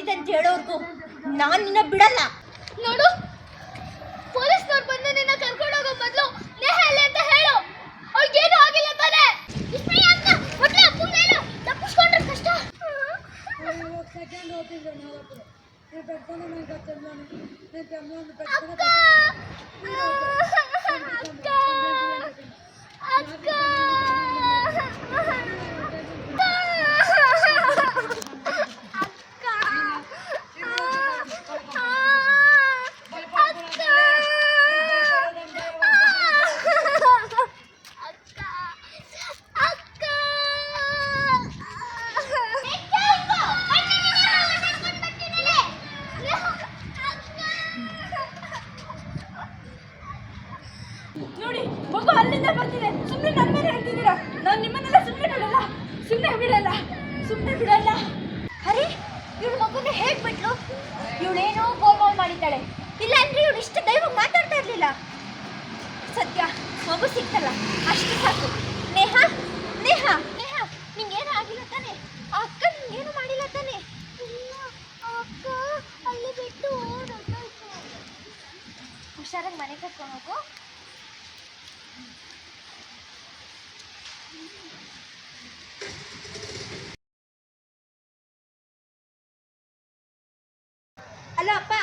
ಎಲ್ಲಿದೆ ಅಂತ ಹೇಳೋರ್ಗು. ನಾನು ನಿನ್ನ ಬಿಡಲ್ಲ. ನೋಡು ಪೊಲೀಸ್ನವ್ರು ಬಂದು ನಿನ್ನ ಕರ್ಕೊಂಡು ಹೋಗೋ ಬದಲು ನೇಹ ಅಂತ ಹೇಳು. ಅವ್ರಿಗೇನು ಆಗಿಲ್ಲ ತಾನೆ. ವಿಸ್ಮಯ ಅಂತ ಮೊದಲು ಅಪ್ಪಂಗೆ ಹೇಳು ತಪ್ಪಿಸ್ಕೊಂಡ್ರೆ ಕಷ್ಟ? ಅಕ್ಕ! ಅಕ್ಕ! ಅಕ್ಕ ನೋಡಿ ಮಗು ಅಲ್ಲಿಂದ ಬರ್ತಿದೆ ಸುಮ್ಮನೆ ನನ್ನ ಮೇಲೆ ಹೇಳ್ತಿದ್ದೀರಾ ನಾನು ನಿಮ್ಮನ್ನೆಲ್ಲ ಸುಮ್ಮನೆ ಬಿಡಲ್ಲ ಸುಮ್ಮನೆ ಬಿಡಲ್ಲ ಸುಮ್ಮನೆ ಬಿಡಲ್ಲ ಅರೆ ಇವಳು ಮಗುನ ಹೇಗ್ ಬಿಟ್ಲು ಇವಳೇನೋ ಗೋಮಾಲ್ ಮಾಡಿದ್ದಾಳೆ ಇಲ್ಲ ಅಂದ್ರೆ ಇವಳು ಇಷ್ಟು ದೈವ ಮಾತಾಡ್ತಾ ಇರ್ಲಿಲ್ಲ ಸದ್ಯ ಮಗು ಸಿಕ್ತಲ್ಲ ಅಷ್ಟು ಸಾಕು ನೇಹ ನೇಹ ನೇಹ ನಿಂಗೇನು ಆಗಿಲ್ಲ ತಾನೆ ಆ ಅಕ್ಕ ನಿಂಗೇನು ಮಾಡಿಲ್ಲ ತಾನೆ ಅಕ್ಕ ಅಲ್ಲಿ ಬಿಟ್ಟು ಹುಷಾರಾಗಿ ಮನೆ ಕರ್ಕೊಂಡು ಹೋಗು ಅಲ್ಲ ಅಪ್ಪ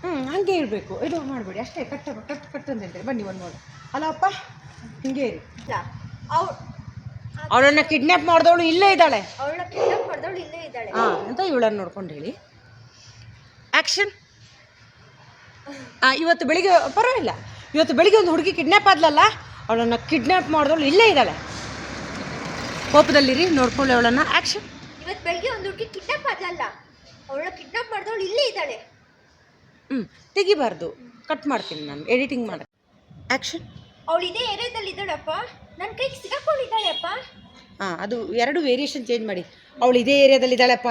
ಹ್ಞೂ ಹಂಗೆ ಇರಬೇಕು ಇದು ಮಾಡಬೇಡಿ. ಅಷ್ಟೇ ಕಟ್ಟ ಕಟ್ ಕಟ್ ಅಂತ ಹೇಳ್ತಾರೆ. ಬನ್ನಿ ಒಂದು ನೋಡಿ. ಅಲ್ಲಪ್ಪ ಹಿಂಗೆ ಇರಿ. ಅವ್ರು ಅವಳನ್ನ ಕಿಡ್ನ್ಯಾಪ್ ಮಾಡಿದವಳು ಇಲ್ಲೇ ಇದ್ದಾಳೆ. ಅವಳನ್ನ ಕಿಡ್ನಾಪ್ ಮಾಡಿದವಳು ಇಲ್ಲೇ ಇದ್ದಾಳೆ. ಹಾಂ ಅಂತ ಇವಳನ್ನು ನೋಡ್ಕೊಂಡು ಹೇಳಿ. ಆ್ಯಕ್ಷನ್ ಇವತ್ತು ಬೆಳಿಗ್ಗೆ ಪರವಾಗಿಲ್ಲ. ಇವತ್ತು ಬೆಳಿಗ್ಗೆ ಒಂದು ಹುಡುಗಿ ಕಿಡ್ನ್ಯಾಪ್ ಆದ್ಲಲ್ಲ ಅವಳನ್ನು ಕಿಡ್ನ್ಯಾಪ್ ಮಾಡಿದವಳು ಇಲ್ಲೇ ಇದ್ದಾಳೆ. ಕೋಪದಲ್ಲಿರಿ ನೋಡ್ಕೊಳ್ಳಿ ಅವಳನ್ನು. ಆ್ಯಕ್ಷನ್ ಇವತ್ತು ಬೆಳಿಗ್ಗೆ ಒಂದು ಹುಡುಗಿ ಕಿಡ್ನಾಪ್ ಆದ್ಲಲ್ಲ ಅವಳ ಕಿಡ್ನಾಪ್ ಮಾಡಿದವಳು ಇಲ್ಲೇ ಇದ್ದಾಳೆ. ಹ್ಞೂ ತೆಗಿಬಾರ್ದು. ಕಟ್ ಮಾಡ್ತೀನಿ ನಾನು. ಎಡಿಟಿಂಗ್ ಮಾಡಿ ಆ್ಯಕ್ಷನ್ ಅವಳು ಇದೇ ಏರಿಯಾದಲ್ಲಿ ಇದ್ದಾಳಪ್ಪ. ನನ್ನ ಕೈಗೆ ಸಿಗಾಕೊಂಡಿದ್ದಾಳೆ ಅಪ್ಪ ಹಾಂ ಅದು ಎರಡು ವೇರಿಯೇಷನ್ ಚೇಂಜ್ ಮಾಡಿ. ಅವಳು ಇದೇ ಏರಿಯಾದಲ್ಲಿ ಇದ್ದಾಳಪ್ಪ.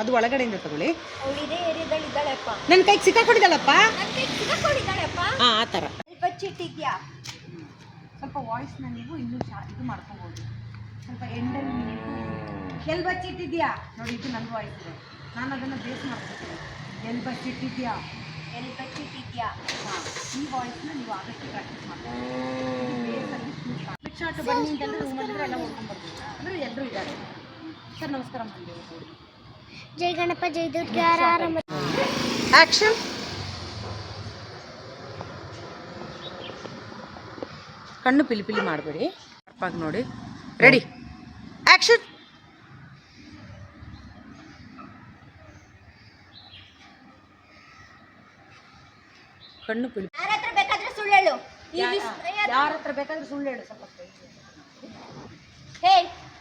ಅದು ಒಳಗಡೆಯಿಂದ ತಗೊಳ್ಳಿ. ಅವಳು ಇದೇ ಏರಿಯಾದಲ್ಲಿ ಇದ್ದಾಳಪ್ಪ. ನನ್ನ ಕೈಗೆ ಸಿಕ್ಕಾಕೊಂಡಿದ್ದಾಳಪ್ಪ? ನನ್ನ ಕೈಗೆ ಸಿಗಾಕೊಂಡಿದ್ದಾಳೆಪ್ಪ ಹಾಂ ಆ ಥರ. ಬಚ್ಚಿಟ್ಟಿದ್ಯಾ? ಸ್ವಲ್ಪ ವಾಯ್ಸ್ನ ನೀವು ಇನ್ನೂ ಚಾ ಇದು ಮಾಡ್ಕೊಬೋದು. ಸ್ವಲ್ಪ ಎಂಡಲ್ಲಿ ನೀವು ಎಲ್ಲಿ ಬಚ್ಚಿಟ್ಟಿದ್ಯಾ? ನೋಡಿ ಇದು ನನ್ನ ವಾಯ್ಸ್ ನಾನು ಅದನ್ನು ಬೇಸ್ ಮಾಡ್ಕೊತೀನಿ. ಎಲ್ಲಿ ಬಚ್ಚಿಟ್ಟಿದ್ಯಾ ಎಲ್ಲಿ ಬಚ್ಚಿಟ್ಟಿದ್ಯಾ ಹಾಂ. ಈ ವಾಯ್ಸ್ನ ನೀವು ಆದಷ್ಟು ಪ್ರಾಕ್ಟೀಸ್ ಮಾಡಬೇಕು ಬಿಟ್ ಶಾರ್ಟ್ ಬನ್ನಿ ಅಂತಂದ್ರೆ ರೂಮಲ್ಲಿದ್ರೆ ಎಲ್ಲ ಓಡ್ಕೊಂಡ್ಬರ್ಬೇಕು ಅಂದರೆ ಎಲ್ಲರೂ ಇದ್ದಾರೆ. ಸರ್ ನಮಸ್ಕಾರ ಮಾಡಿ ಜೈ ಗಣಪ ಜೈ ದುರ್ಗೆ ಆರಾಮ ಆ್ಯಕ್ಷನ್ ಕಣ್ಣು ಪಿಲಿ ಪಿಲಿ ಮಾಡಬೇಡಿ. ತಪ್ಪಾಗಿ ನೋಡಿ. ರೆಡಿ ಆ್ಯಕ್ಷನ್ ಕಣ್ಣು ಪಿಳಿ ಯಾರ ಹತ್ರ ಬೇಕಾದ್ರೆ ಸುಳ್ಳು ಹೇಳು. ಯಾರ ಹತ್ರ ಬೇಕಾದ್ರೆ ಸುಳ್ಳು ಹೇಳು ಸ್ವಲ್ಪ. ಹೇ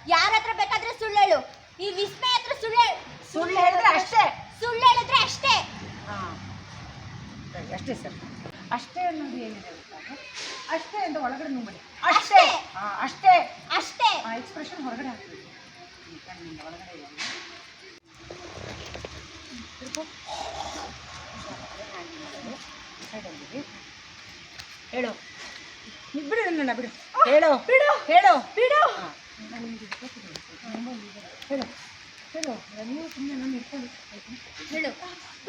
ಯಾರ ಹತ್ರ ಬೇಕಾದ್ರೆ ಸುಳ್ಳು ಹೇಳು. ಈ ವಿಸ್ಮಯ ಹತ್ರ ಸುಳ್ಳು ಸುಳ್ಳು ಹೇಳಿದ್ರೆ ಅಷ್ಟೇ. ಸುಳ್ಳು ಹೇಳಿದ್ರೆ ಅಷ್ಟೇ. ಅಷ್ಟೇ ಸರ್. ಅಷ್ಟೇ ಅನ್ನೋದು ಏನಿದೆ ಅಷ್ಟೇ ಅಂತ ಒಳಗಡೆ ನೋಡಿ ಅಷ್ಟೇ. ಅಷ್ಟೇ. ಅಷ್ಟೇ. ಆ ಎಕ್ಸ್ಪ್ರೆಷನ್ ಹೊರಗಡೆ ಹಾಕ್ಬೇಕು ಕಣ್ಣಿಂದ ಒಳಗಡೆ ಇಲ್ಲ. ತಿರ್ಗು. ಸೈಡಲ್ಲಿರಿ. ಹೇಳು. ಬಿಡು ನನ್ನ ಬಿಡು. ಹೇಳು ಬಿಡು ಹೇಳು. ಬಿಡು. ಹೇಳು ಹೇಳು. ನೀವು ಸುಮ್ಮನೆ ನಾನು ಇಟ್ಕೊಂಡು ಹೇಳು.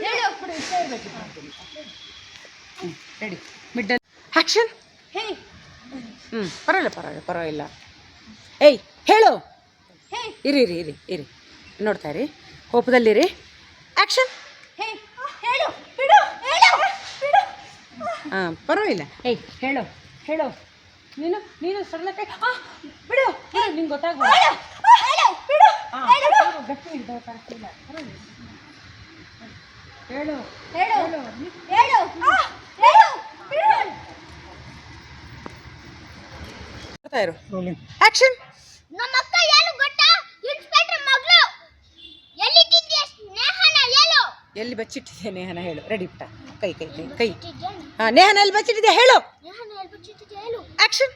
ಹೇಳು. ಬಿಡು ಇಷ್ಟ ಇರಬೇಕು. ರೆಡಿ. ಮಿಡ್ಡಲ್ ಆ್ಯಕ್ಷನ್ ಹೇ. ಹ್ಞೂ ಪರವಾಗಿಲ್ಲ ಪರವಾಗಿಲ್ಲ ಪರವಾಗಿಲ್ಲ. ಏಯ್ ಹೇಳು. ಹೇ. ಇರಿ ಇರಿ ಇರಿ ಇರಿ. ನೋಡ್ತಾ ಇರಿ. ಕೋಪದಲ್ಲಿರಿ. ಆ್ಯಕ್ಷನ್ ಹೇ. ಹೇಳು. ಹಾಂ ಪರವಾಗಿಲ್ಲ. ಏಯ್ ಹೇಳು ಹೇಳು. ನೀನು ನೀನು ಸಣ್ಣಕ್ಕೆ ಹಾಂ ಬಿಡು ಬಿಡು ನಿಂಗೆ ಗೊತ್ತಾಗ್ಬೋದು. ಗಟ್ಟಿ ಹಿಡ್ದು ಗೊತ್ತಾಗ್ತಿಲ್ಲ ಪರವಾಗಿಲ್ಲ. ಹೇಳು ಹೇಳು ಹೇಳು ಹೇಳು ಆ, ಹೇಳು ಬಿಡು. ಬರ್ತಾ ಇರು. ಆ್ಯಕ್ಷನ್ ನಮ್ಮ ಅಕ್ಕ ಏನು ಗೊತ್ತಾ? ಇನ್ಸ್ಪೆಕ್ಟರ್ ಮಗಳು. ಎಲ್ಲಿಟ್ಟಿದ್ಯಾ ಸ್ನೇಹನ ಹೇಳು. ಎಲ್ಲಿ ಬಚ್ಚಿಟ್ಟಿದ್ದೆ ನೇಹನ ಹೇಳು. ರೆಡಿ ಪುಟ್ಟ. ಕೈ ಕೈ ಕೈ ಕೈ. ಹಾಂ ನೇಹನ ಎಲ್ಲಿ ಬಚ್ಚಿಟ್ಟಿದೆ ಹೇಳು. ಆ್ಯಕ್ಷನ್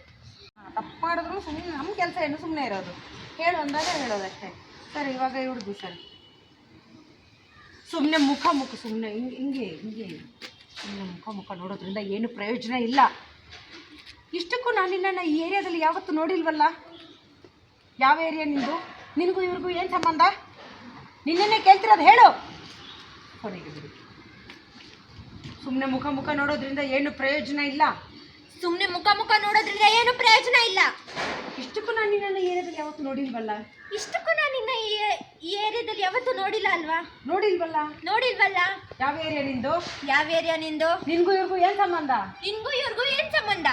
ತಪ್ಪು ಮಾಡಿದ್ರು ಸುಮ್ಮನೆ ನಮ್ಮ ಕೆಲಸ ಏನು ಸುಮ್ಮನೆ ಇರೋದು. ಹೇಳು ಅಂದಾಗ ಹೇಳೋದಷ್ಟೇ. ಸರ್ ಇವಾಗ ಇವ್ರದ್ದು ಸರ್. ಸುಮ್ಮನೆ ಮುಖ ಮುಖ ಸುಮ್ಮನೆ ಹಿಂಗೆ ಹಿಂಗೆ ಹಿಂಗೆ. ಸುಮ್ಮನೆ ಮುಖ ಮುಖ ನೋಡೋದ್ರಿಂದ ಏನು ಪ್ರಯೋಜನ ಇಲ್ಲ. ಇಷ್ಟಕ್ಕೂ ನಾನು ನಿನ್ನನ್ನು ಈ ಏರಿಯಾದಲ್ಲಿ ಯಾವತ್ತು ನೋಡಿಲ್ವಲ್ಲ? ಯಾವ ಏರಿಯಾ ನಿಂದು? ನಿನಗೂ ಇವ್ರಿಗೂ ಏನು ಸಂಬಂಧ? ನಿನ್ನೇ ಕೇಳ್ತಿರೋದು ಹೇಳು. ಕೊನೆಗೆ ಬಿಡು. ಸುಮ್ಮನೆ ಮುಖ ಮುಖ ನೋಡೋದ್ರಿಂದ ಏನು ಪ್ರಯೋಜನ ಇಲ್ಲ? ಸುಮ್ಮನೆ ಮುಖ ಮುಖ ನೋಡೋದ್ರಿಂದ ಏನು ಪ್ರಯೋಜನ ಇಲ್ಲ? ಇಷ್ಟಕ್ಕೂ ನಾನು ನಿನ್ನನ್ನು ಏರಿಯಾದಲ್ಲಿ ಯಾವತ್ತು ನೋಡಿಲ್ವಲ್ಲ? ಇಷ್ಟಕ್ಕೂ ನಾನು ನಿನ್ನ ಈ ಈ ಏರಿಯಾದಲ್ಲಿ ಯಾವತ್ತೂ ನೋಡಿಲ್ಲ ಅಲ್ವಾ? ನೋಡಿಲ್ವಲ್ಲ? ನೋಡಿಲ್ವಲ್ಲ? ಯಾವ ಏರಿಯಾ ನಿಂದು? ಯಾವ ಏರಿಯಾ ನಿಂದು? ನಿನ್ಗೂ ಇವ್ರಿಗೂ ಏನ್ ಸಂಬಂಧ? ನಿನ್ಗೂ ಇವ್ರಿಗೂ ಏನ್ ಸಂಬಂಧ?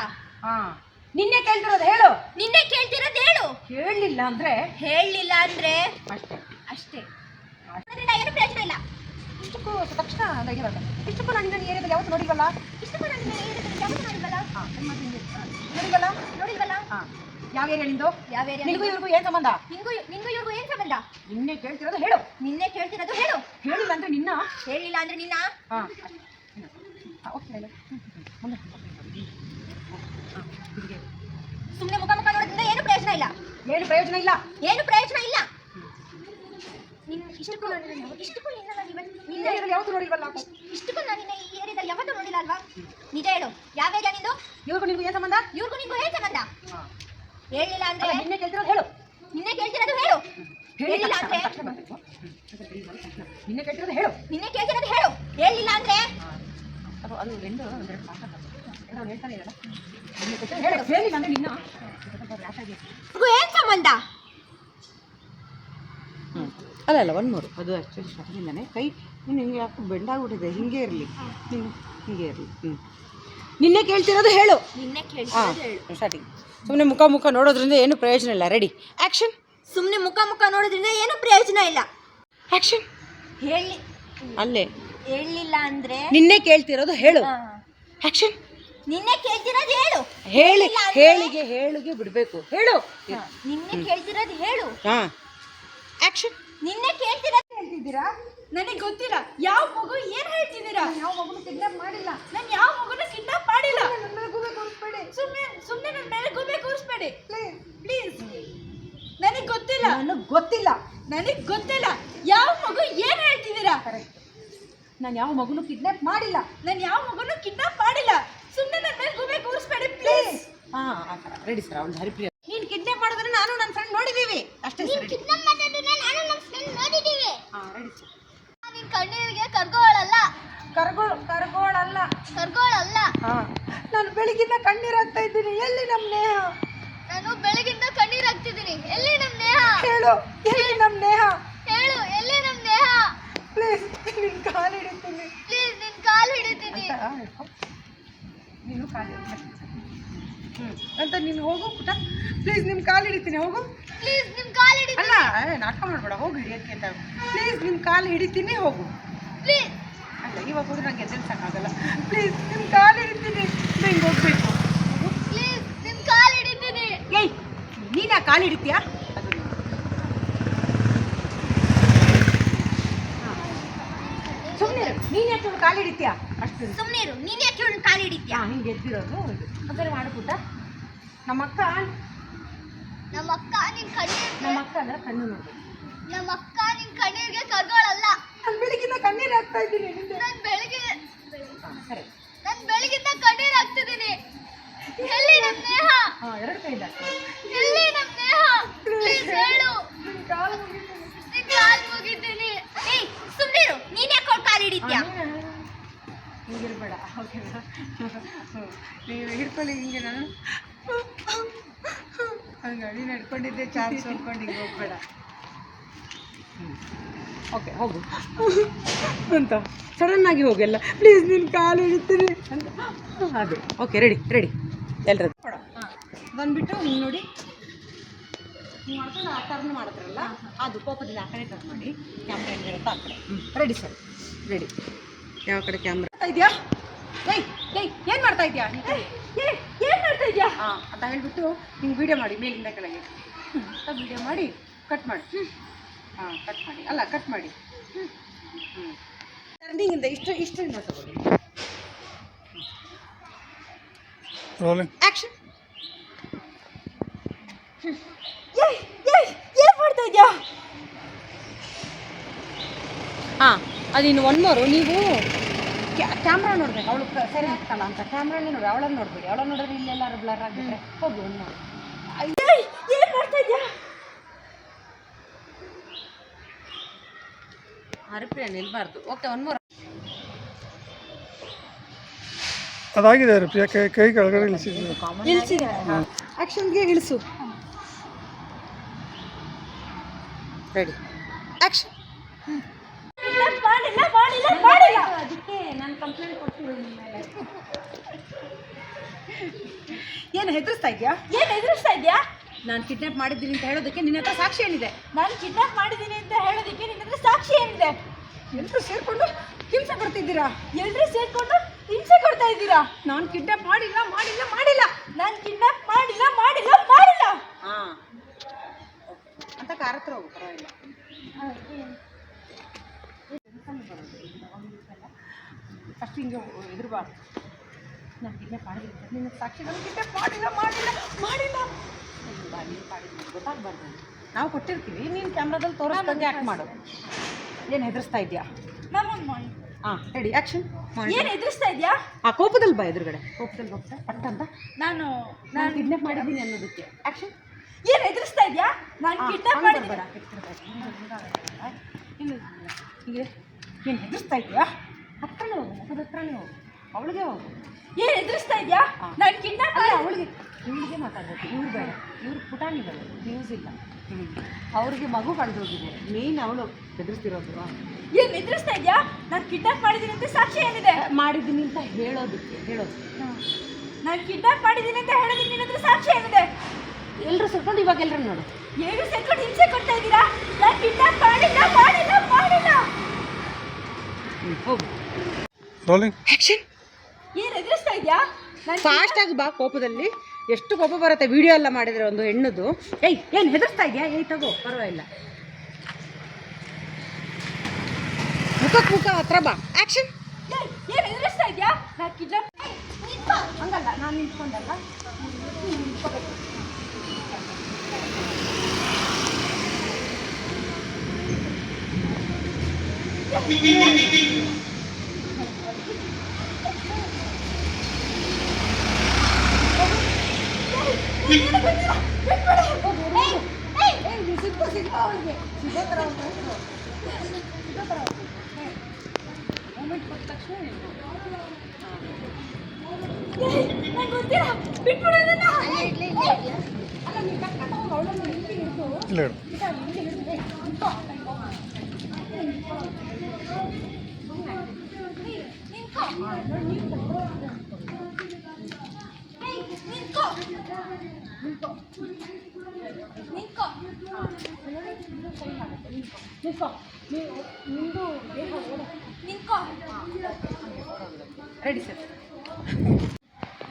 ಹಾ. ನಿನ್ನೆ ಕೇಳ್ತಿರೋದು ಹೇಳು. ನಿನ್ನೆ ಕೇಳ್ತಿರೋದು ಹೇಳು. ಹೇಳಲಿಲ್ಲ ಅಂದ್ರೆ? ಹೇಳಲಿಲ್ಲ ಅಂದ್ರೆ? ಅಷ್ಟೇ. ಅಷ್ಟೇ. ಅದರಿಂದ ಏನು ಪ್ರಯೋಜನ ಇಲ್ಲ. ಇಷ್ಟಕ್ಕೂ ತಕ್ಷಣ ಧೈರ್ಯ ಬರ್ತದೆ ಇಷ್ಟಕ್ಕೂ ನಾನು ನಿನ್ನ ಏರಿಯಾದಲ್ಲಿ ಯಾವತ್ತು ನೋಡಿಲ್ವಲ್ಲ? ಇಷ್ಟಕ್ಕೂ ನಾನು ನಿನ್ನ ಏರಿಯಾದಲ್ಲಿ ಯಾವತ್ತು ನೋಡಿಲ್ವಲ್ಲ? ಹಾ ನೋಡಿಲ್ವಲ್ಲ? ನೋಡಿಲ್ವಲ್ಲ? ಹಾ. ಯಾವ ಏರಿಯಾ ನಿಂದು? ಯಾವ ಏರಿಯಾ ನಿನಗೂ ಇವ್ರಿಗೂ ಏನು ಸಂಬಂಧ? ನಿಂಗೂ ನಿಂಗೂ ಇವ್ರಿಗೂ ಏನು ಸಂಬಂಧ? ನಿನ್ನೆ ಕೇಳ್ತಿರೋದು ಹೇಳು. ನಿನ್ನೆ ಕೇಳ್ತಿರೋದು ಹೇಳು. ಹೇಳಿಲ್ಲ ಅಂದ್ರೆ ನಿನ್ನ? ಹೇಳಿಲ್ಲ ಅಂದ್ರೆ ನಿನ್ನ? ಹಾಂ. ಓಕೆ ಮುಂದೆ ಸುಮ್ಮನೆ ಮುಖ ಮುಖ ನೋಡೋದ್ರಿಂದ ಏನು ಪ್ರಯೋಜನ ಇಲ್ಲ. ಏನು ಪ್ರಯೋಜನ ಇಲ್ಲ? ಏನು ಪ್ರಯೋಜನ ಇಲ್ಲ? ನಿನ್ ಇಷ್ಟಕ್ಕೂ ನಾನು ನಿನ್ನ- ಇಷ್ಟಕ್ಕೂ ನಿನ್ನ ನಾನು ಇವತ್ತು ನಿನ್ನ ಏರಿಯಾದಲ್ಲಿ ಯಾವತ್ತೂ ನೋಡಿಲ್ವಲ್ಲ ಇಷ್ಟಕ್ಕೂ ನಾನು ನಿನ್ನ ಈ ಏರಿಯಾದಲ್ಲಿ ಯಾವತ್ತೂ ನೋಡಿಲ್ಲ ಅಲ್ವಾ? ನಿಜ ಹೇಳು ಯಾವ ಏರಿಯಾ ನಿಂದು? ಇವ್ರಿಗೂ ಏನು ಸಂಬಂಧ? ಇವ್ರಿಗೂ ನಿಂಗೂ ಏನ್ ಸಂಬಂಧ? ಹೇಳಿಲ್ಲ ಅಂದ್ರೆ ನಿನ್ನೆ ಕೇಳ್ತಿರೋದು ಹೇಳು ನಿನ್ನೆ ಕೇಳ್ತಿರೋದು ಹೇಳು ಹೇಳಿ ಹೇಳಿಲ್ಲ ತಕ್ಷಣ, ಅಂದ್ರೆ ತಕ್ಷಣ ಬರ್ಬೇಕು. ನಿನ್ನೆ ಕೇಳ್ತಿರೋದು ಹೇಳು ನಿನ್ನೆ ಕೇಳ್ತಿರೋದು ಹೇಳು ಹೇಳಿಲ್ಲ ಅಂದ್ರೆ ಅದು ಅದು రెండు ಒಂದೆರಡು ಮಾತಾಡ್ತಾರೆ ಎರಡು ಅವ್ನು ಹೇಳ್ತಾನೆ ಇರಲ್ಲ ನಿನ್ನೆ ಕೇಳ್ತಿರೋದು ಹೇಳು ಹೇಳಿಲ್ಲ ಅಂದ್ರೆ ನಿನ್ನ ರ್ಯಾಶ್ ಆಗಿ ಇವ್ರಿಗೂ ಏನ್ ಸಂಬಂಧ ಹ್ಞೂ ಅಲ್ಲ ಒಂದು ಮೂರು ಅದು ಆ್ಯಕ್ಚುಲಿ ಸ್ಟಾರ್ಟಿಂಗನೇ ಕೈ ನೀನು ಹಿಂಗೆ ಯಾಕೆ ಬೆಂಡಾಗ್ಬಿಟ್ಟಿದೆ ಹಿಂಗೆ ಇರಲಿ. ನೀನು ಹಿಂಗೆ ಇರಲಿ. ಹ್ಞೂ ನಿನ್ನೆ ಕೇಳ್ತಿರೋದು ಹೇಳು. ನಿನ್ನೆ ಹಾಂ ಕೇಳ್ತಿರೋದು ಹೇಳು. ಸ್ಟಾರ್ಟಿಂಗ್ ಸುಮ್ಮನೆ ಮುಖ ಮುಖ ನೋಡೋದ್ರಿಂದ ಏನು ಪ್ರಯೋಜನ ಇಲ್ಲ. ರೆಡಿ ಆ್ಯಕ್ಷನ್ ಸುಮ್ಮನೆ ಮುಖ ಮುಖ ನೋಡೋದ್ರಿಂದ ಏನು ಪ್ರಯೋಜನ ಇಲ್ಲ. ಆ್ಯಕ್ಷನ್ ಹೇಳಿ. ಅಲ್ಲೇ. ಹೇಳಲಿಲ್ಲ ಅಂದ್ರೆ? ನಿನ್ನೆ ಕೇಳ್ತಿರೋದು ಹೇಳು. ಆ್ಯಕ್ಷನ್ ನಿನ್ನೆ ಕೇಳ್ತಿರೋದು ಹೇಳು. ಹೇಳಿ ಹೇಳಿಗೆ ಹೇಳಿಗೆ ಬಿಡಬೇಕು. ಹೇಳು. ನಿನ್ನೆ ಕೇಳ್ತಿರೋದು ಹೇಳು. ಹಾಂ. ಆ್ಯಕ್ಷನ್ ನಿನ್ನೆ ಕೇಳ್ತೀರ ಹೇಳ್ತಿದ್ದೀರಾ? ನನಗೆ ಗೊತ್ತಿಲ್ಲ. ಯಾವ ಮಗು ಏನ್ ಹೇಳ್ತಿದ್ದೀರಾ? ಯಾವ ಮಗು ಕಿಡ್ನಾಪ್ ಮಾಡಿಲ್ಲ? ನಾನು ಯಾವ ಮಗುನ ಕಿಡ್ನಾಪ್ ಮಾಡಿಲ್ಲ? ಸುಮ್ಮನೆ ಸುಮ್ಮನೆ ನನ್ನ ಮೇಲೆ ಗುಬೆ ಕೂರಿಸ್ಬೇಡಿ. ಪ್ಲೀಸ್ ನನಗೆ ಗೊತ್ತಿಲ್ಲ. ನನಗೆ ಗೊತ್ತಿಲ್ಲ. ನನಗೆ ಗೊತ್ತಿಲ್ಲ. ಯಾವ ಮಗು ಏನ್ ಹೇಳ್ತಿದ್ದೀರಾ? ನಾನು ಯಾವ ಮಗುನು ಕಿಡ್ನಾಪ್ ಮಾಡಿಲ್ಲ. ನಾನು ಯಾವ ಮಗುನು ಕಿಡ್ನಾಪ್ ಮಾಡಿಲ್ಲ. ಸುಮ್ಮನೆ ನನ್ನ ಮೇಲೆ ಗುಬೆ ಕೂರಿಸ್ಬೇಡಿ ಪ್ಲೀಸ್ ಹಾಂ ಆ ಥರ ರೆಡಿ ಸರ್ ಅವಳು ಹರಿಪ್ರಿಯ ನೀನ್ ಕಿಡ್ನಾಪ್ ಮಾಡೋದನ್ನ ನಾನು ನನ್ನ ಫ್ರೆಂಡ್ ನೋಡಿದೀವಿ ಅಷ್ಟೇ ಸರ್ ಕಿಡ್ನಾಪ್ ಮಾಡೋದನ್ನ ಹಾಂ ರೆಡಿ ಸರ್ ನಿನ್ ಕಣ್ಣೀರಿಗೆ ಕರ್ಗೋಳಲ್ಲ ಕರ್ಗೋಳ್ ಕರ್ಗೋಳಲ್ಲ ಕರ್ಗೋಳಲ್ಲ ಹಾಂ ನಾನು ಬೆಳಗಿನ ಕಣ್ಣೀರು ಹಾಕ್ತಾ ಇದ್ದೀನಿ ಎಲ್ಲಿ ನಮ್ಮ ನೇಹ? ನಾನು ಬೆಳಗಿಂದ ಕಣ್ಣೀರ್ ಹಾಕ್ತಿದ್ದೀನಿ ಎಲ್ಲಿ ನಮ್ಮ ನೇಹ? ಹೇಳು ಎಲ್ಲಿ ನಮ್ಮ ನೇಹ? ಹೇಳು ಎಲ್ಲಿ ನಮ್ಮ ನೇಹ? ಪ್ಲೀಸ್ ನಿನ್ನ ಕಾಲು ಹಿಡಿತೀನಿ. ಪ್ಲೀಸ್ ನಿನ್ ಕಾಲು ಹಿಡಿತೀನಿ. ನೀನು ಕಾಲು ಅಂತ ನೀನು ಹೋಗು ಪುಟ ಪ್ಲೀಸ್ ನಿಮ್ಮ ಕಾಲು ಹಿಡಿತೀನಿ ಹೋಗು. ಪ್ಲೀಸ್ ನಿಮ್ಮ ಕಾಲು ಹಿಡಿ ಅಲ್ಲ ನಾಟಕ ಮಾಡಬೇಡ ಹೋಗು ಹಿಡಿಯೋಕ್ಕೆ ಅಂತ. ಪ್ಲೀಸ್ ನಿಮ್ಮ ಕಾಲು ಹಿಡಿತೀನಿ ಹೋಗು. ಪ್ಲೀಸ್. ಅಲ್ಲ ಇವಾಗ ಹೋದ್ರೆ ನಂಗೆ ಸಾಕಾಗಲ್ಲ ಪ್ಲೀಸ್ ನಿಮ್ಮ ಕಾಲು ಹಿಡಿತೀನಿ. ನಂಗೆ ಹೋಗ್ಬೇಕು ಪ್ಲೀಸ್ ನಿಮ್ ಕಾಲ್ ಹಿಡಿತೀನಿ ಏಯ್ ನೀನು ಆ ಕಾಲು ಹಿಡಿತೀಯಾ? ನೀನು. ಸುಮ್ಮನೆ ನೀನು ಯಾಕೆ ಇವ್ಳು ಕಾಲು ಹಿಡಿತೀಯಾ? ಅಷ್ಟು. ಸುಮ್ನೆ ನೀನ್ ಯಾಕೆ ಇವಳು ಕಾಲು ಹಿಡಿತ್ಯಾ? ಹಿಂಗೆ ಎದ್ದಿರೋದು. ಅದರ ಮಾಡ್ಬಿಟ್ಟ. ನಮ್ಮ ಅಕ್ಕ? ನಮ್ಮ ಅಕ್ಕ ನಿನ್ ಕಣ್ಣೀರ್ ನಮ್ಮ ಅಕ್ಕ ಅಂದ್ರೆ ಕಣ್ಣು ನೋಡಿ. ನಮ್ಮ ಅಕ್ಕ ನಿನ್ ಕಣ್ಣೀರ್ಗೆ ಕರ್ಗೋಳಲ್ಲ ನಾನು ಬೆಳಿಗ್ಗಿನ ಕಣ್ಣೀರು ಹಾಕ್ತಾ ಇದ್ದೀನಿ. ಹೊಡ್ಕೊಂಡು ಹಿಂಗೆ ಹೋಗ್ಬೇಡ. ಓಕೆ ಹೋಗು. ಅಂತ. ಸಡನ್ನಾಗಿ ಹೋಗಲ್ಲ ಪ್ಲೀಸ್ ನಿನ್ನ ಕಾಲು ಹಿಡಿತೀನಿ ಅಂತ. ಅದು ಓಕೆ ರೆಡಿ ರೆಡಿ ಎಲ್ಲರದ್ದು ಬಂದ್ಬಿಟ್ಟು ಹಿಂಗೆ ನೋಡಿ. ಹಿಂಗೆ ಮಾಡ್ಕೊಂಡು ಆ ಟರ್ನ್ ಮಾಡಿದ್ರಲ್ಲ ಅದು ಕೋಪದಿಂದ ಆ ಕಡೆ ಟರ್ನ್ ಮಾಡಿ ಕ್ಯಾಮ್ರಾ ಹೆಂಗಿರುತ್ತೆ ಆ ಕಡೆ ರೆಡಿ ಸರ್ ರೆಡಿ ಯಾವ ಕಡೆ ಕ್ಯಾಮ್ರಾ ಇದೆಯಾ? ಏಯ್ ಏಯ್ ಏನು ಮಾಡ್ತಾ ಇದೆಯಾ? ಏನು ಮಾಡ್ತಾ ಇದೆಯಾ? ಹಾಂ ಅಂತ ಹೇಳ್ಬಿಟ್ಟು ಹಿಂಗೆ ವಿಡಿಯೋ ಮಾಡಿ ಮೇಲಿಂದ ಕೆಳಗೆ. ಅಂತ ವಿಡಿಯೋ ಮಾಡಿ ಕಟ್ ಮಾಡಿ. ಹಾಂ ಕಟ್ ಮಾಡಿ. ಅಲ್ಲ ಕಟ್ ಮಾಡಿ. ಹ್ಞೂ ಟರ್ನಿಂಗಿಂದ ಇಷ್ಟು ಇಷ್ಟರಿಂದ ತಗೊಳ್ಳಿ. ರೋಲಿಂಗ್ ಆ್ಯಕ್ಷನ್ ಏನು ಮಾಡ್ತಾ ಇದೆಯಾ? ಹಾಂ ಅದಿನ್ನು ಒನ್ ಮೋರು ನೀವು ಕ್ಯಾಮ್ರಾ ನೋಡ್ಬೇಕು. ಅವಳು ಸರಿ ಹಾಕ್ತಾಳ ಅಂತ. ಕ್ಯಾಮ್ರಾನೇ ನೋಡಿ ಅವಳನ್ನು ನೋಡ್ಬೇಡಿ. ಅವಳನ್ನು ನೋಡಿದ್ರೆ ಇಲ್ಲೆಲ್ಲಾರು ಬ್ಲರ್ ಆಗಿಬಿಟ್ರೆ ಹೋಗಿ ಒನ್ ಮೋರು ಏಯ್, ಏನ್ ಮಾಡ್ತಾ ಇದ್ಯಾ ಹರಿಪ್ರಿಯ ನಿಲ್ಬಾರ್ದು. ಓಕೆ ಒನ್ ಮೋರ್ ಅದಾಗಿದೆ ರೀ ಪ್ರಿಯಾ ಕೈ ಕೈ ಕೆಳಗಡೆ ಇಳಿಸಿದ್ರು ಇಳಿಸಿದೆ ಆ್ಯಕ್ಷನ್ಗೆ ಇಳಿಸು ರೆಡಿ ಆ್ಯಕ್ಷನ್ ಏನು ಹೆದರಿಸ್ತಾ ಇದೆಯಾ ಅದಕ್ಕೆ ನಾನು ಕಂಪ್ಲೇಂಟ್ ಕೊಡ್ತೀನಿ ಏನು ಹೆದರ್ಸ್ತಾ ಇದ್ಯಾ? ನಾನು ಕಿಡ್ನಾಪ್ ಮಾಡಿದ್ದೀನಿ ಅಂತ ಹೇಳೋದಕ್ಕೆ ನಿನ್ನ ಹತ್ರ ಸಾಕ್ಷಿ ಏನಿದೆ? ನಾನು ಕಿಡ್ನಾಪ್ ಮಾಡಿದ್ದೀನಿ ಅಂತ ಹೇಳೋದಕ್ಕೆ ನಿನ್ನ ಹತ್ರ ಸಾಕ್ಷಿ ಏನಿದೆ? ಎಲ್ಲರೂ ಸೇರಿಕೊಂಡು ಹಿಂಸೆ ಕೊಡ್ತಿದ್ದೀರಾ? ಎಲ್ಲರೂ ಸೇರಿಕೊಂಡು ಹಿಂಸೆ ಕೊಡ್ತಾ ಇದ್ದೀರಾ? ನಾನು ಕಿಡ್ನಾಪ್ ಮಾಡಿಲ್ಲ ಮಾಡಿಲ್ಲ ಮಾಡಿಲ್ಲ. ನಾನು ಕಿಡ್ನಾಪ್ ಮಾಡಿಲ್ಲ ಮಾಡಿಲ್ಲ ಮಾಡಿಲ್ಲ. ಹಾಂ. ಅಂತ ಕಾರ ಹತ್ರ ಹೋಗು ಪರವಾಗಿಲ್ಲ. ಫಸ್ಟ್ ಹಿಂಗೆ ಎದುರುಬಾರ್ದು ನಾನು ಕಿಡ್ನಾಪ್ ಮಾಡಿಲ್ಲ ನಿನ್ನ ಸಾಕ್ಷಿ ನಾನು ಕಿಡ್ನಾಪ್ ಮಾಡಿಲ್ಲ ಮಾಡಿಲ್ಲ ಮಾಡಿಲ್ಲ. ಮಾಡಿಲ್ಲ ಗೊತ್ತಾಗಬಾರ್ದು. ನಾವು ಕೊಟ್ಟಿರ್ತೀವಿ ನೀನು ಕ್ಯಾಮ್ರಾದಲ್ಲಿ ತೋರಿಸ್ದಂಗೆ ಆ್ಯಕ್ಟ್ ಮಾಡು. ಏನು ಹೆದರ್ಸ್ತಾ ಇದೆಯಾ? ಹಾಂ ರೆಡಿ ಆ್ಯಕ್ಷನ್ ಏನು ಎದುರಿಸ್ತಾ ಇದೆಯಾ? ಆ ಕೋಪದಲ್ಲಿ ಬಾ ಎದುರುಗಡೆ. ಕೋಪದಲ್ಲಿ ಹೋಗ್ತಾ ಪಟ್ ಅಂತ. ನಾನು ನಾನು ಕಿಡ್ನಾಪ್ ಮಾಡಿದ್ದೀನಿ ಅನ್ನೋದಕ್ಕೆ. ಆ್ಯಕ್ಷನ್ ಏನು ಎದುರಿಸ್ತಾ ಇದೆಯಾ? ನಾನು ಕಿಡ್ನಾಪ್ ಮಾಡಿದ್ದೀನಿ. ಹೀಗೆ. ಏನು ಹೆದರ್ಸ್ತಾ ಇದೆಯಾ? ಹತ್ರನೇ ಹೋಗು ಮುಖದ ಹತ್ರನೇ ಹೋಗು. ಅವಳಿಗೆ ಹೋಗು. ಏನು ಎದುರಿಸ್ತಾ ಇದೆಯಾ? ನಾನು ಕಿಡ್ನಾಪ್ ಮಾಡಿ ಅವಳಿಗೆ ಇವಳಿಗೆ ಮಾತಾಡಬೇಕು. ಇವ್ರು ಬೇಡ. ಇವ್ರು ಪುಟಾಣಿಗಳು. ನ್ಯೂಸ್ ಇಲ್ಲ. ಅವ್ರಿಗೆ ಮಗು ಕಳೆದೋಗಿದೆ. ಮೇಯ್ನ್ ಅವಳು ಹೆದರ್ಸ್ತಿರೋದು ಏನ್ ನಿದ್ರಿಸ್ತಾ ಇದ್ಯಾ? ನಾನು ಕಿಡ್ನಾಪ್ ಮಾಡಿದ್ದೀನಿ ಅಂತ ಸಾಕ್ಷಿ ಏನಿದೆ? ಮಾಡಿದ್ದೀನಿ ಅಂತ ಹೇಳೋದಕ್ಕೆ ಹೇಳೋದು. ನಾನು ಕಿಡ್ನಾಪ್ ಮಾಡಿದ್ದೀನಿ ಅಂತ ಹೇಳೋದಕ್ಕೆ ನಿನ್ನ ಹತ್ರ ಸಾಕ್ಷಿ ಏನಿದೆ? ಎಲ್ಲರೂ ಸೇರ್ಕೊಂಡು ಇವಾಗ ಎಲ್ಲರೂ ನೋಡು. ಏನು ಸೇರ್ಕೊಂಡು ಹಿಂಸೆ ಕೊಡ್ತಾ ಇದ್ದೀರಾ? ನಾನು ಕಿಡ್ನಾಪ್ ಮಾಡಿಲ್ಲ ಮಾಡಿಲ್ಲ ಮಾಡಿಲ್ಲ. ಹೋಗು. ರೋಲಿಂಗ್ ಆಕ್ಷನ್ ಏನು ಎದುರಿಸ್ತಾ ಇದೆಯಾ? ನಾನು ಫಾಸ್ಟಾಗಿ ಬಾ ಕೋಪದಲ್ಲಿ. ಎಷ್ಟು ಕೋಪ ಬರುತ್ತೆ ವಿಡಿಯೋ ಎಲ್ಲ ಮಾಡಿದ್ರೆ ಒಂದು ಹೆಣ್ಣದು. ಏಯ್ ಏನು ಹೆದರ್ಸ್ತಾ ಇದೆಯಾ? ಏಯ್ ತಗೋ ಪರವಾಗಿಲ್ಲ. ಮುಖಕ್ಕೆ ಮುಖ ಹತ್ರ ಬಾ ಆ್ಯಕ್ಷನ್ ಏನ್ ಎದುರಿಸ್ತಾ ಇದ್ಯಾ ನಾನು ಕಿಡ್ನಾಪ್ ಹಂಗಲ್ಲ ನಾನು ನಿಂತ್ಕೊಂಡಲ್ಲ ಸಿಗ್ಬೋ ಸಿಗ್ಬೋ ಅವ್ರಿಗೆ ಸಿಗೋ ಥರ ಇಲ್ಲ ಹೇಳು. ರೆಡಿ ಸರ್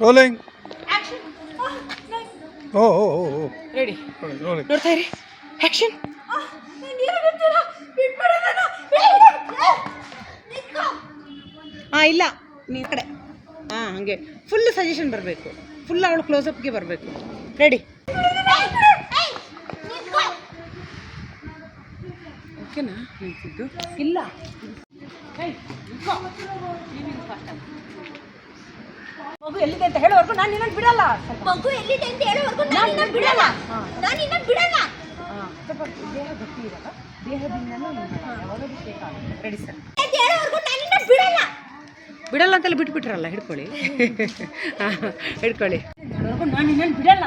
ರೋಲಿಂಗ್ ಓ ಓ ಓ ಓ ರೆಡಿ ರೋಲಿಂಗ್ ನೋಡ್ತಾ ಇರಿ. ಆ್ಯಕ್ಷನ್ ಹಾಂ ಇಲ್ಲ ನೀ ಕಡೆ. ಹಾಂ ಹಾಗೆ. ಫುಲ್ ಸಜೆಷನ್ ಬರಬೇಕು. ಫುಲ್ ಅವಳು ಕ್ಲೋಸಪ್ಗೆ ಬರಬೇಕು. ರೆಡಿ ಓಕೆನಾ ನಿಂತಿದ್ದು ಇಲ್ಲ. ಮಗು ಎಲ್ಲಿದೆ ಅಂತ ಹೇಳೋವರೆಗೂ ನಾನು ನಿನ್ನನ್ನು ಬಿಡಲ್ಲ. ಮಗು ಎಲ್ಲಿದೆ ಅಂತ ಹೇಳೋವರೆಗೂ ನಾನು ಬಿಡಲ್ಲ. ನಾನು ನಿನ್ನ ಬಿಡಲ್ಲ. ದೇಹ ಗಟ್ಟಿ ಇರಲ್ಲ ಆಗುತ್ತೆ ನಿನ್ನ ಬಿಡಲ್ಲ ಬಿಡಲ್ಲ ಅಂತೆಲ್ಲ ಬಿಟ್ಬಿಟ್ರಲ್ಲ ಹಿಡ್ಕೊಳ್ಳಿ. ಹಿಡ್ಕೊಳ್ಳಿ. ನಾನು ನಿನ್ನನ್ನು ಬಿಡಲ್ಲ.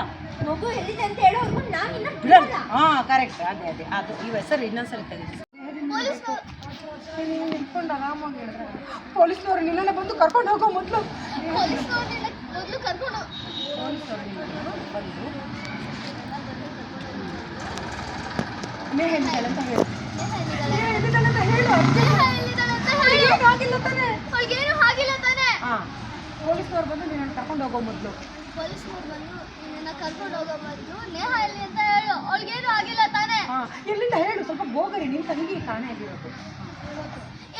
ಮಗು ಎಲ್ಲಿದೆ ಅಂತ ಹೇಳೋರ್ಗು ನಾನು ನಿನ್ನ ಬಿಡಲ್ಲ. ಹಾಂ ಕರೆಕ್ಟ್ ಅದೇ ಅದೇ. ಅದು ಈ ಹೆಸರು ಇನ್ನೊಂದ್ಸರಿ ತೆಗೆದು ಹಿಡ್ಕೊಂಡು ಆರಾಮಾಗಿ ಹೇಳಿದ್ರೆ. ಪೊಲೀಸ್ನವ್ರು ನಿನ್ನನ್ನು ಬಂದು ಕರ್ಕೊಂಡು ಹೋಗೋ ಮೊದಲು. ಪೊಲೀಸ್ನವ್ರನ್ನೆಲ್ಲ ಮೊದಲು ಕರ್ಕೊಂಡು ಪೊಲೀಸ್ನವ್ರು ಬಂದು ನೇಹ ಎಲ್ಲಿದ್ದಾಳೆ ಅಂತ ಹೇಳು ನೇಹ ಎಲ್ಲಿದ್ದಾಳೆ ಅಂತ ಹೇಳು ಆಗಿಲ್ಲ ತಾನೆ ಅವ್ಳಿಗೇನು ಆಗಿಲ್ಲ ತಾನೆ. ಹಾಂ ಪೊಲೀಸ್ನವ್ರು ಬಂದು ನಿನ್ನನ್ನು ಕರ್ಕೊಂಡು ಹೋಗೋ ಮೊದಲು. ಪೊಲೀಸ್ನವ್ರು ಬಂದು ನಿನ್ನನ್ನ ಕರ್ಕೊಂಡು ಹೋಗೋ ಮೊದಲು ನೇಹ ಎಲ್ಲಿ ಅಂತ ಹೇಳು. ಅವ್ಳಿಗೇನು ಆಗಿಲ್ಲ ತಾನೆ. ಹಾಂ ಎಲ್ಲಿಂದ ಹೇಳು? ಸ್ವಲ್ಪ ಬೋಗರಿ ನಿನ್ನ ತಂಗಿ ಕಾಣೆಯಾಗಿರೋದು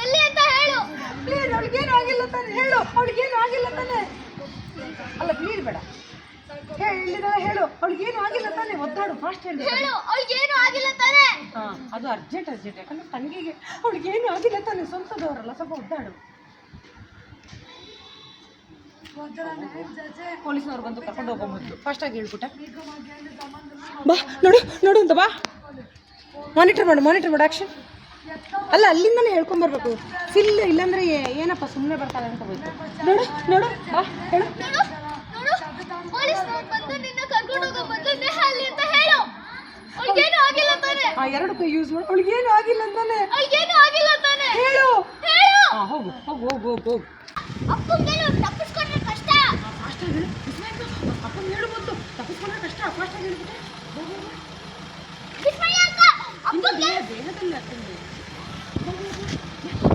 ಎಲ್ಲಿ ಅಂತ ಹೇಳು. ಪ್ಲೀಸ್ ಅವಳಿಗೇನು ಆಗಿಲ್ಲ ತಾನೆ. ಹೇಳು. ಅವಳಿಗೇನು ಆಗಿಲ್ಲ ತಾನೆ. ಅಲ್ಲ ಪ್ಲೀಸ್ ಬೇಡ. ಹೇಳು. ಅವಳಿಗೆ ಅವಳಿಗೇನು ಆಗಿಲ್ಲ ತಾನೆ? ಒದ್ದಾಡು ಫಾಸ್ಟ್ ಹೇಳು ಹೇಳು ಏನು ಆಗಿಲ್ಲ ತಾನೆ? ಹಾಂ ಅದು ಅರ್ಜೆಂಟ್ ಅರ್ಜೆಂಟ್ ಯಾಕಂದ್ರೆ ತಂಗಿಗೆ ಅವಳಿಗೇನು ಆಗಿಲ್ಲ ತಾನೆ? ಸ್ವಂತದವರಲ್ಲ ಸ್ವಲ್ಪ ಒದ್ದಾಡು. ಪೊಲೀಸ್ನವ್ರು ಬಂದು ಕರ್ಕೊಂಡು ಹೋಗೋ ಮೊದಲು ಫಾಸ್ಟಾಗಿ ಹೇಳ್ಬಿಟ್ಟ. ಬಾ ನೋಡು ನೋಡು ಅಂತ ಬಾ. ಮಾನಿಟರ್ ಮಾಡು ಮಾನಿಟರ್ ಮಾಡು ಆಕ್ಷನ್ ಅಲ್ಲ ಅಲ್ಲಿಂದನೇ ಹೇಳ್ಕೊಂಬರ್ಬೇಕು. ಫಿಲ್ ಇಲ್ಲಾಂದ್ರೆ ಏನಪ್ಪ ಸುಮ್ಮನೆ ಬರ್ತಾಳೆ ಅಂತ ಹೋಯ್ತು ನೋಡು ನೋಡು ಬಾ ಹೇಳು. ಎರಡು ಕೈ ಯೂಸ್ ಮಾಡಿ ಅವಳಿಗೆ ಏನು ಆಗಿಲ್ಲ ಅಂತಾನೆ. ಆಗಿಲ್ಲ ತಾನೆ. ಹೇಳು. ಹೇಳು. ಹೋಗು ಹೋಗು ಹೋಗು ಹೋಗು. ಅಪ್ಪಂಗೆಲ್ಲ ಕಷ್ಟ ಫಾಸ್ಟಾಗಿ ಹೇಳು ಅಪ್ಪನ ಹೇಳು ಮೊದಲು ತಪ್ಪಿಸ್ಕೊಂಡ್ರೆ ಕಷ್ಟ ಫಾಸ್ಟಾಗಿ ಹೇಳ್ಬಿಟ್ಟೆ ವಿಸ್ಮಯ ಅಕ್ಕ ಅಪ್ಪಂಗೆ ದೇಹದಲ್ಲಿ ಅರ್ಥಂಗೆ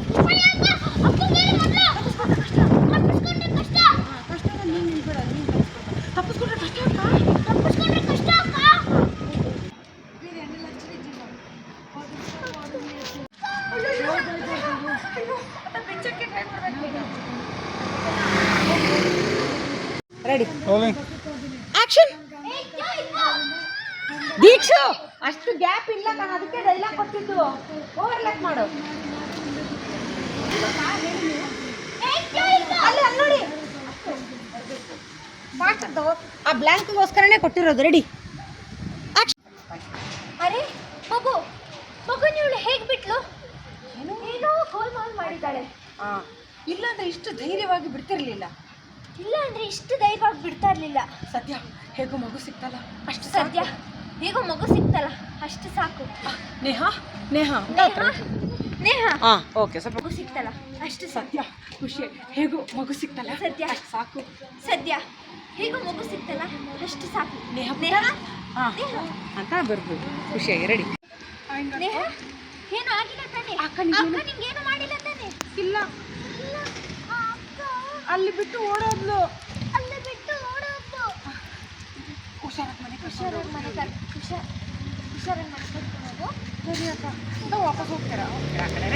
ವಿಸ್ಮಯ ಅಕ್ಕ ಅಪ್ಪಂಗೆ ಮೊದಲು ತಪ್ಪಿಸ್ಕೊಂಡ್ರೆ ಕಷ್ಟ ಕಷ್ಟ ನೀನು ನಿಲ್ಬೇಡ ನೀನು ತಪ್ಪಿಸ್ಕೊಂಡ್ರೆ ಕಷ್ಟ ಅಕ್ಕ ತಪ್ಪಿಸ್ಕೊಂಡ್ರೆ ಕಷ್ಟ ಅಕ್ಕ ರೆಡಿ ರೋಲಿಂಗ್ ಆಕ್ಷನ್ ದೀಕ್ಷು ಅಷ್ಟು ಗ್ಯಾಪ್ ಇಲ್ಲ ನಾನು ಅದಕ್ಕೆ ಡೈಲಾಗ್ ಕೊಟ್ಟಿದ್ದು. ಓವರ್ಲ್ಯಾಪ್ ಮಾಡು. ಅಲ್ಲಿ ಅಲ್ಲಿ ನೋಡಿ. ಆ ಬ್ಲ್ಯಾಂಕ್ಗೋಸ್ಕರನೇ ಕೊಟ್ಟಿರೋದು ರೆಡಿ ಅರೆ ಮಗು ಮಗು ನೀವು ಹೇಗೆ ಬಿಟ್ಲು? ಏನೋ ಗೋಲ್ ಮಾಲ್ ಮಾಡಿದ್ದಾಳೆ. ಹಾಂ ಇಲ್ಲಾಂದ್ರೆ ಇಷ್ಟು ಧೈರ್ಯವಾಗಿ ಬಿಡ್ತಿರ್ಲಿಲ್ಲ. ಇಲ್ಲ ಅಂದ್ರೆ ಇಷ್ಟು ಧೈರ್ಯವಾಗಿ ಬಿಡ್ತಾ ಇರ್ಲಿಲ್ಲ. ಸದ್ಯ ಹೇಗೂ ಮಗು ಸಿಕ್ತಲ್ಲ. ಅಷ್ಟು ಸದ್ಯ ಹೇಗೋ ಮಗು ಸಿಕ್ತಲ್ಲ. ಅಷ್ಟು ಸಾಕು. ನೇಹಾ ನೇಹಾ ನೇಹಾ ಹಾಂ ಓಕೆ ಸ್ವಲ್ಪ ಮಗು ಸಿಕ್ತಲ್ಲ. ಅಷ್ಟು ಸದ್ಯ ಖುಷಿ ಹೇಗೂ ಮಗು ಸಿಕ್ತಲ್ಲ. ಸದ್ಯ. ಅಷ್ಟು ಸಾಕು. ಸದ್ಯ ಹೇಗೋ ಮಗು ಸಿಕ್ತಲ್ಲ. ಅಷ್ಟು ಸಾಕು. ನೇಹ ನೇಹ. ಹಾಂ ಅಂತ ಬರ್ಬೋದು ಖುಷಿಯಾಗಿ ರೆಡಿ ನೇಹ ಏನು ಆಗಿಲ್ಲ ತಾನೆ? ಅಕ್ಕ ನಿಂಗೇನು- ಏನು ಮಾಡಿಲ್ಲ ತಾನೆ? ಇಲ್ಲ. ಅಲ್ಲಿ ಬಿಟ್ಟು ಓಡೋದ್ಲು. ಅಲ್ಲಿ ಬಿಟ್ಟು ಓಡೋದು ಹುಷಾರಾಗಿ ಮನೆ ಹುಷಾರಾಗಿ ಮನೆ ಹುಷಾರ್ ಹುಷಾರಾಗಿ ಮನೆ ಕರ್ಕೊಂಡು ಸರಿ ಅಕ್ಕ ನಾವು ವಾಪಸ್ ಹೋಗ್ತೀರಾ? ಹೋಗ್ತೀರಾ ಆ ಕಡೆ